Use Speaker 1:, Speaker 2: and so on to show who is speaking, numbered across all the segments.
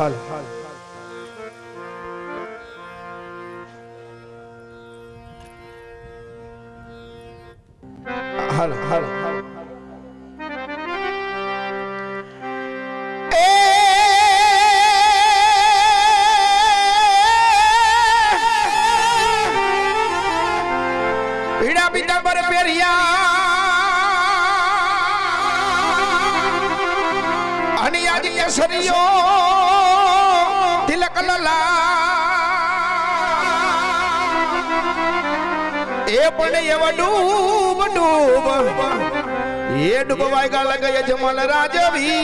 Speaker 1: હાલ. હાલ હાલ. પીડા પીડા પર પેરિયા અને આજે કેસરીયો લલા એ પણ એવા ડૂબ ડૂબ. એ ડૂબવાય ગા લગે જમલ રાજવી.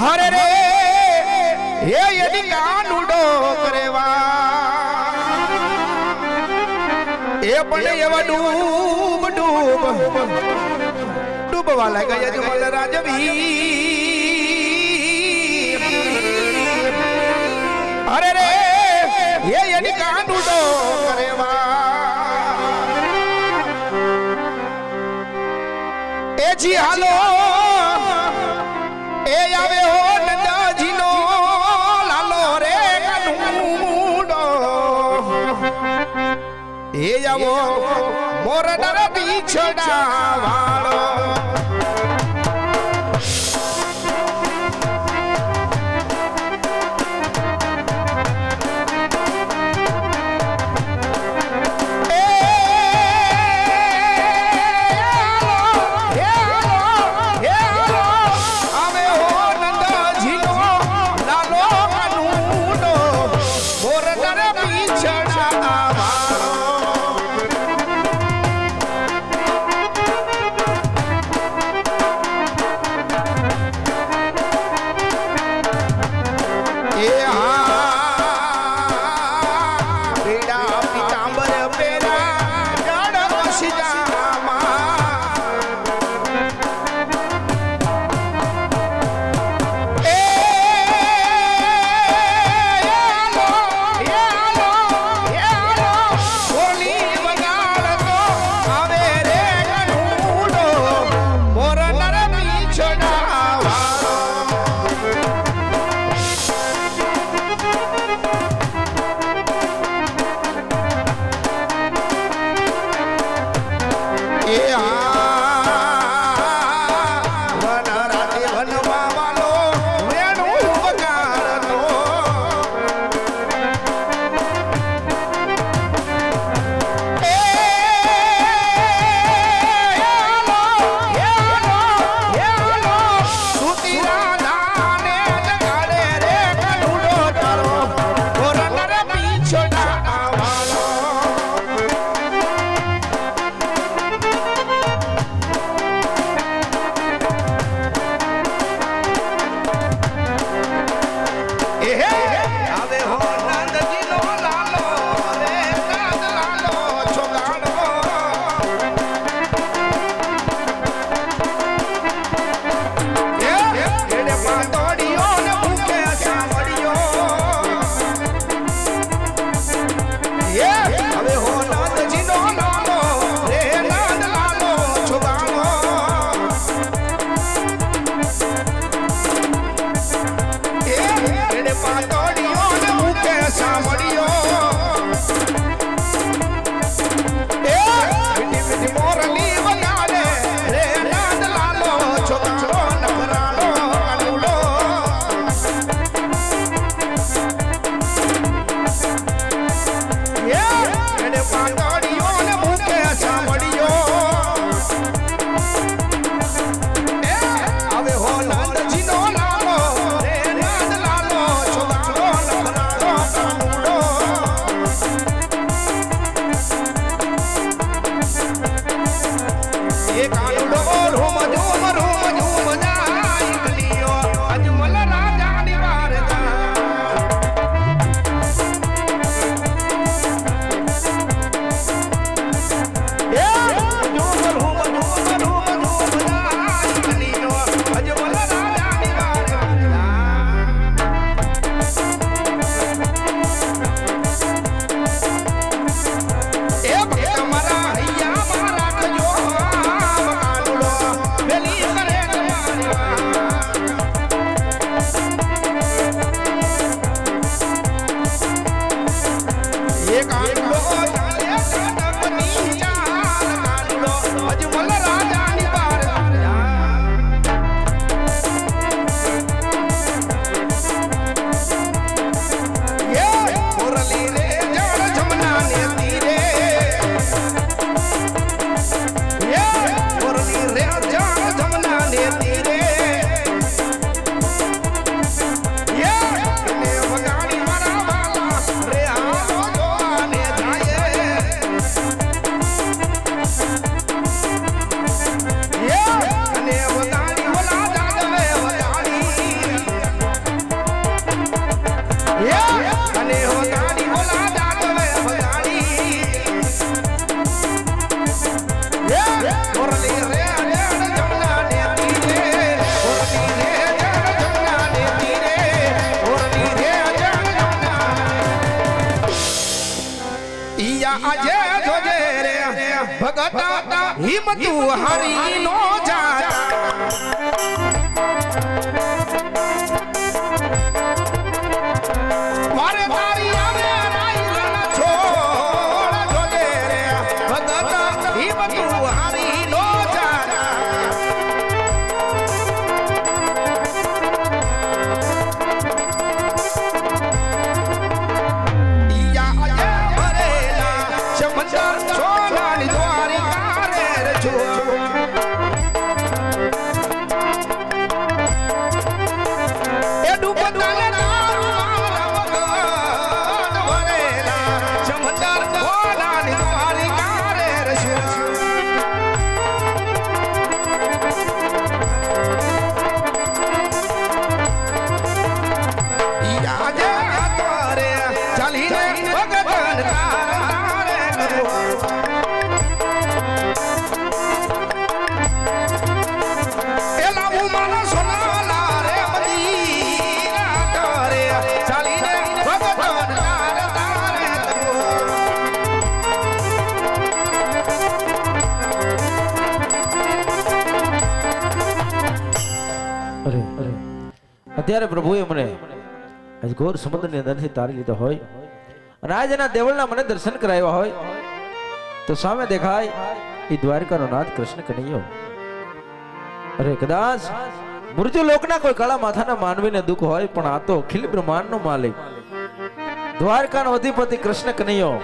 Speaker 1: હરે રે, હે એની કાનુડો કરેવા એ પણ એવા ડૂબ ડૂબ. ડૂબવા લાગ્યા જમલ રાજવી. અરે રે હે એની કાનુડો કરેવા એ જી હાલો, એ આવે હો નંદાજીનો, લાલો રે કાનુડો એ આવો મોર ડર પીછડા વાળો. சாம்பர பேரா ஜாட மாசி ஜா હિંમતુ હારી નો જાય
Speaker 2: અત્યારે પ્રભુએ મને ઘોર સમુદ્રની અંદરથી તારી લીધો હોય. એના દેવળના મને દર્શન કરાવ્યા હોય, તો સામે દેખાય એ દ્વારકાનો નાથ કૃષ્ણ કનૈયો. અરે કદાચ મૃત્યુ લોકના કોઈ કાળા માથાના માનવીને દુઃખ હોય, પણ આ તો અખિલ બ્રહ્માંડનો માલિક. દ્વારકાનો અધિપતિ કૃષ્ણ કનૈયો.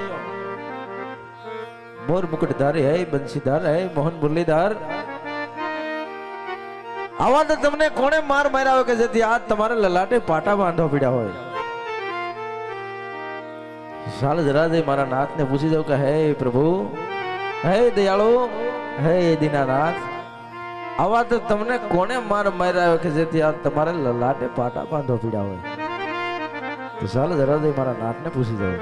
Speaker 2: મોર મુકુટ ધારે હે બંસીધાર હે, મોહન મુરલીધાર. આવા તો તમને કોણે માર માર્યા હોય કે જેથી આજ તમારે લલાટે પાટા બાંધવા પડ્યા હોય? ચાલ જરા દે, મારા નાથને પૂછી દઉં કે, હે પ્રભુ, હે દયાળુ, હે દીનાનાથ આવા તો તમને કોને માર માર્યા કે જેથી આ તમારે લલાટે પાટા બાંધો પીડા હોય? તો ચાલ જરા દે, મારા નાથને પૂછી દઉં.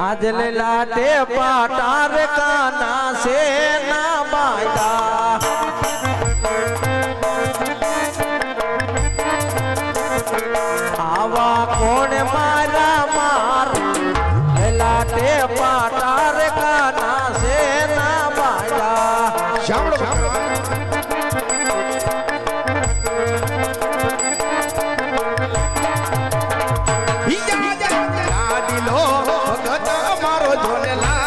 Speaker 2: આજ લાટે પાટાર કાના સે
Speaker 1: અમારો જોને લાડા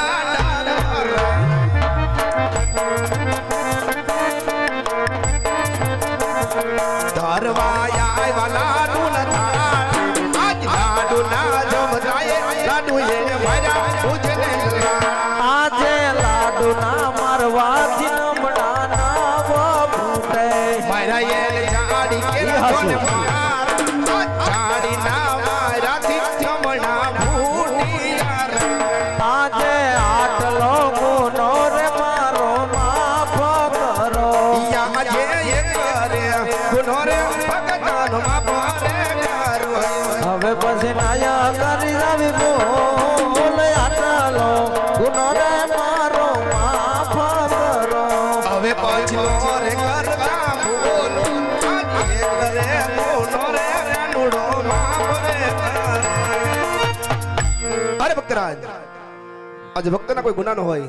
Speaker 1: ભક્તરાજ આજે ભક્તના કોઈ ગુના ન હોય.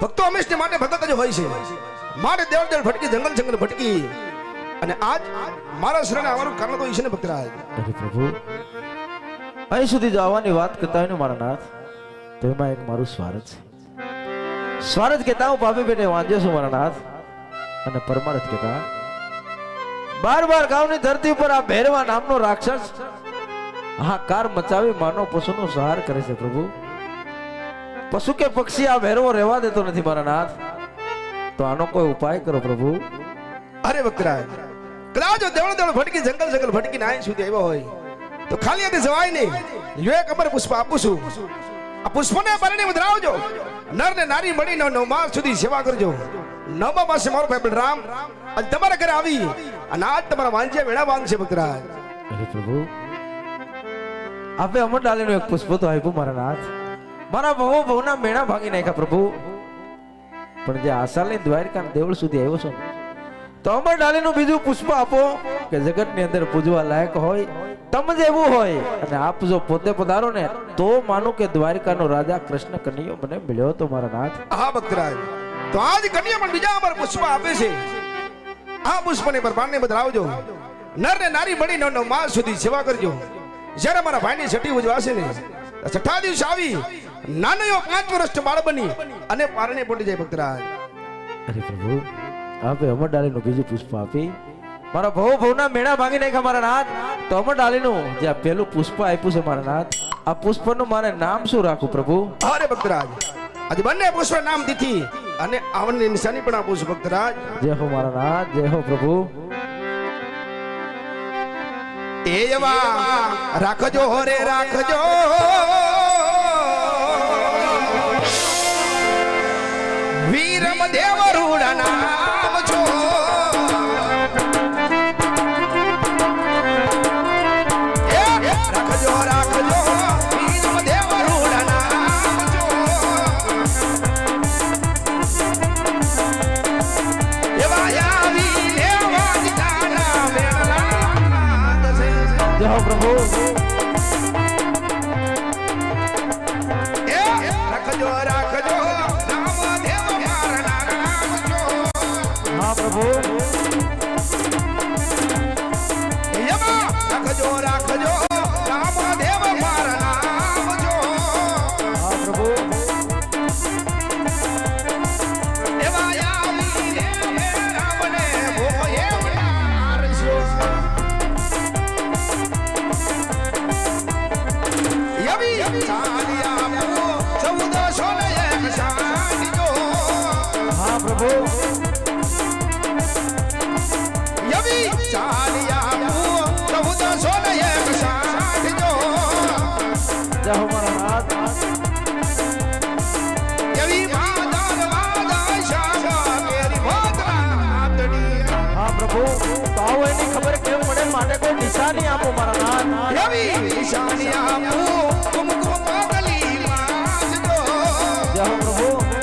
Speaker 1: ભક્તો હંમેશને માટે ભગત જ હોય છે. માટે દેવ દેવ ભટકી, જંગલ જંગલ ભટકી. અને આજ મારા શરણે આવવાનું કારણ તો ઈ છે ને ભક્તરાજ.
Speaker 2: અરે પ્રભુ, અહીં સુધી આવવાની વાત કરતા હોય ને મારા નાથ, તો એક મારું સ્વાર્થ છે. સ્વાર્થ કહેતા હું ભાભી બેટે વાંચ્યો છું મારા નાથ. અને પરમાર્થ કહેતા બાર બાર ગામની ધરતી ઉપર આ ભેરવા નામનો રાક્ષસ હાકાર મચાવી માનવ પશુનો સહાર કરે છે પ્રભુ. પશુ કે પક્ષી આ ભૈરવો રહેવા દેતો નથી મારા નાથ. તો આનો કોઈ ઉપાય કરો પ્રભુ.
Speaker 1: અરે ભક્તરાજ કદાચ દેવળ દેવળ ભટકી જંગલ જંગલ ભટકી નાય સુધી આવ્યો હોય તો ખાલી હાથે જવાય નહીં. એક અમર પુષ્પ આપું છું. આ પુષ્પને પરણે વધરાવજો નર ને નારી મળીને નવ માસ સુધી સેવા કરજો. નવમા માસે મારો ભાઈ રામ આજ તમારા ઘરે આવી અને આજ તમારા વાંજ્યા વેળા માંગશે ભક્તરાજ
Speaker 2: અરે પ્રભુ આપે અમર ડાલેનું એક પુષ્પ તો આપ્યું મારા નાથ. મારા ભવો ભવના મેણા ભાંગી નાખ્યા, પ્રભુ. પણ જે આશાલની દ્વારકા દેવળ સુધી આવ્યો છો, તો અમર ડાલીનું બીજું પુષ્પ આપો, કે જગતની અંદર પૂજવા લાયક હોય તમ એવું હોય. અને આપ જો પોતે પધારો ને, તો માનું કે દ્વારિકાનો રાજા કૃષ્ણ કનૈયો મને મળ્યો તો મારા નાથ.
Speaker 1: હા ભક્તરાજ તો આજ કન્યા પણ બીજા અમર પુષ્પ આપે છે. આ પુષ્પને પર બાણને બદલાવજો. નર ને નારી મળી નવ માસ સુધી સેવા કરજો. જ્યારે મારા ભાઈની છઠ્ઠી ઉજવાશે ને છઠ્ઠા દિવસ આવી નાનો એવો પાંચ વર્ષ બાળ બની અને પારણે પડી જાય ભક્તરાજ.
Speaker 2: અરે પ્રભુ આપે અમર ડાલીનું બીજું પુષ્પ આપી. મારા ભવ ભવના મેળા ભાંગી નાખ્યા મારા નાથ. તો અમર ડાલીનું જે આ પેલું પુષ્પ આપ્યું છે મારા નાથ આ પુષ્પનું મારે નામ શું રાખું પ્રભુ?
Speaker 1: અરે ભક્તરાજ આજે બંને પુષ્પ નામ દીધી અને આવનની નિશાની પણ આપું છું ભક્તરાજ.
Speaker 2: જય હો મારા નાથ જય હો પ્રભુ.
Speaker 1: એવા રાખજો રે રાખજો. વીરમ દેવ રૂડા
Speaker 2: જય નિશાની આપો મારા નાથ
Speaker 1: એવી નિશાની આપું કુમકુમ પાગલી માજદો
Speaker 2: જય હો પ્રભુ